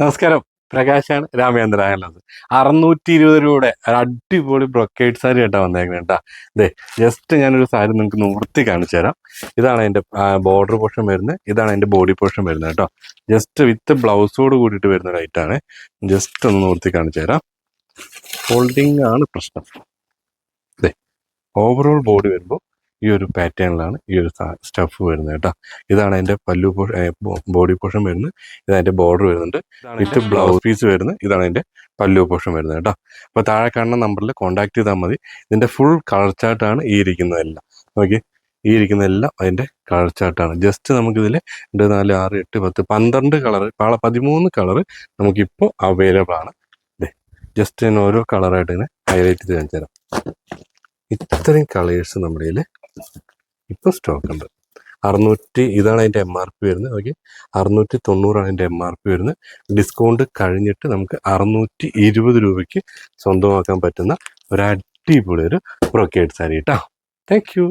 നമസ്കാരം. പ്രകാശാണ് രാമേന്ദ്രനായുള്ളത് അറുന്നൂറ്റി ഇരുപത് രൂപയുടെ ഒരു അടിപൊളി ബ്രൊക്കേഡ് സാരി കേട്ടോ വന്നേക്കുന്നത് കേട്ടോ. ദേ ജസ്റ്റ് ഞാനൊരു സാരി നിങ്ങൾക്ക് നിവർത്തി കാണിച്ചു തരാം. ഇതാണ് അതിന്റെ ബോർഡർ പോർഷൻ വരുന്നത്. ഇതാണ് അതിന്റെ ബോഡി പോർഷൻ വരുന്നത് കേട്ടോ. ജസ്റ്റ് വിത്ത് ബ്ലൗസോട് കൂടിയിട്ട് വരുന്ന ഒരു ഐറ്റാണ് ജസ്റ്റ് ഒന്ന് നിവർത്തി കാണിച്ചു തരാം. ഫോൾഡിങ് ആണ് പ്രശ്നം. അതെ ഓവറോൾ ബോഡി വരുമ്പോൾ ഈ ഒരു പാറ്റേണിലാണ് ഈ ഒരു സ്റ്റഫ് വരുന്നത് കേട്ടോ. ഇതാണ് അതിന്റെ പല്ലു പോഷൻ ബോഡി പോർഷൻ വരുന്നത്. ഇതാണ് അതിന്റെ ബോർഡർ വരുന്നുണ്ട്. വിത്ത് ബ്ലൗസ് പീസ് വരുന്നത്. ഇതാണ് അതിന്റെ പല്ലു പോർഷൻ വരുന്നത് കേട്ടോ. അപ്പോൾ താഴെ കാണുന്ന നമ്പറിൽ കോൺടാക്ട് ചെയ്താൽ മതി. ഇതിന്റെ ഫുൾ കളർ ചാർട്ടാണ് ഈ ഇരിക്കുന്നതെല്ലാം ഓക്കെ ഈ ഇരിക്കുന്നതെല്ലാം അതിന്റെ കളർ ചാർട്ടാണ്. ജസ്റ്റ് നമുക്കിതിൽ രണ്ട് നാല് ആറ് എട്ട് പത്ത് പന്ത്രണ്ട് കളർ പതിമൂന്ന് കളർ നമുക്കിപ്പോൾ അവൈലബിൾ ആണ്. ജസ്റ്റ് ഞാൻ ഓരോ കളറായിട്ട് ഇങ്ങനെ ഹൈലൈറ്റ് ചെയ്ത് കാണിച്ചു തരാം ഇത്രയും കളേഴ്സ് നമ്മുടെ കയ്യിൽ ഇപ്പോൾ സ്റ്റോക്ക് ഉണ്ട്. അറുന്നൂറ്റി ഇതാണ് അതിന്റെ എം ആർ പി വരുന്നത്. ഓക്കെ അറുന്നൂറ്റി തൊണ്ണൂറാണ് അതിന്റെ എം ആർ പി വരുന്നത്. ഡിസ്കൗണ്ട് കഴിഞ്ഞിട്ട് നമുക്ക് അറുന്നൂറ്റി ഇരുപത് രൂപയ്ക്ക് സ്വന്തമാക്കാൻ പറ്റുന്ന ഒരു അടിപൊളി ഒരു ബ്രോക്കേഡ് സാരി കേട്ടോ. Thank you